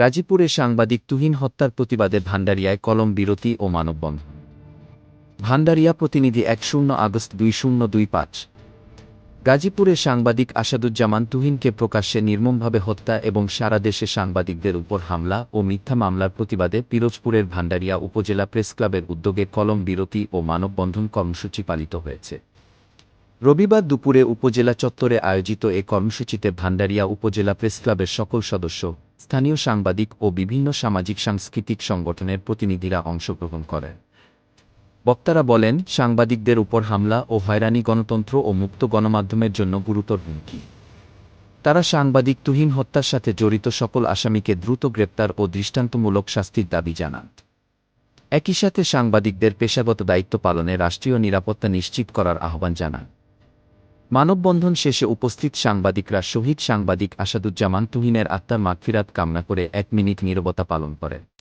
গাজীপুরে সাংবাদিক তুহিন হত্যার প্রতিবাদে ভান্ডারিয়ায় কলম বিরতি ও মানববন্ধন। ভান্ডারিয়া প্রতিনিধি এক শূন্য আগস্ট দুই শূন্য দুই পাঁচ। গাজীপুরে সাংবাদিক আসাদুজ্জামান তুহিনকে প্রকাশ্যে নির্মমভাবে হত্যা এবং সারা দেশে সাংবাদিকদের উপর হামলা ও মিথ্যা মামলার প্রতিবাদে পিরোজপুরের ভান্ডারিয়া উপজেলা প্রেসক্লাবের উদ্যোগে কলম বিরতি ও মানববন্ধন কর্মসূচি পালিত হয়েছে। রবিবার দুপুরে উপজেলা চত্বরে আয়োজিত এ কর্মসূচিতে ভান্ডারিয়া উপজেলা প্রেসক্লাবের সকল সদস্য স্থানীয় সাংবাদিক ও বিভিন্ন সামাজিক সাংস্কৃতিক সংগঠনের প্রতিনিধিরা অংশগ্রহণ করেন। বক্তারা বলেন, সাংবাদিকদের উপর হামলা ও হয়রানি গণতন্ত্র ও মুক্ত গণমাধ্যমের জন্য গুরুতর হুমকি। তারা সাংবাদিক তুহিন হত্যার সাথে জড়িত সকল আসামিকে দ্রুত গ্রেপ্তার ও দৃষ্টান্তমূলক শাস্তির দাবি জানান। একই সাথে সাংবাদিকদের পেশাগত দায়িত্ব পালনে রাষ্ট্রীয় নিরাপত্তা নিশ্চিত করার আহ্বান জানান। মানববন্ধন শেষে উপস্থিত সাংবাদিকরা শহীদ সাংবাদিক আসাদুজ্জামান তুহিনের আত্মার মাগফিরাত কামনা করে এক মিনিট নীরবতা পালন করেন।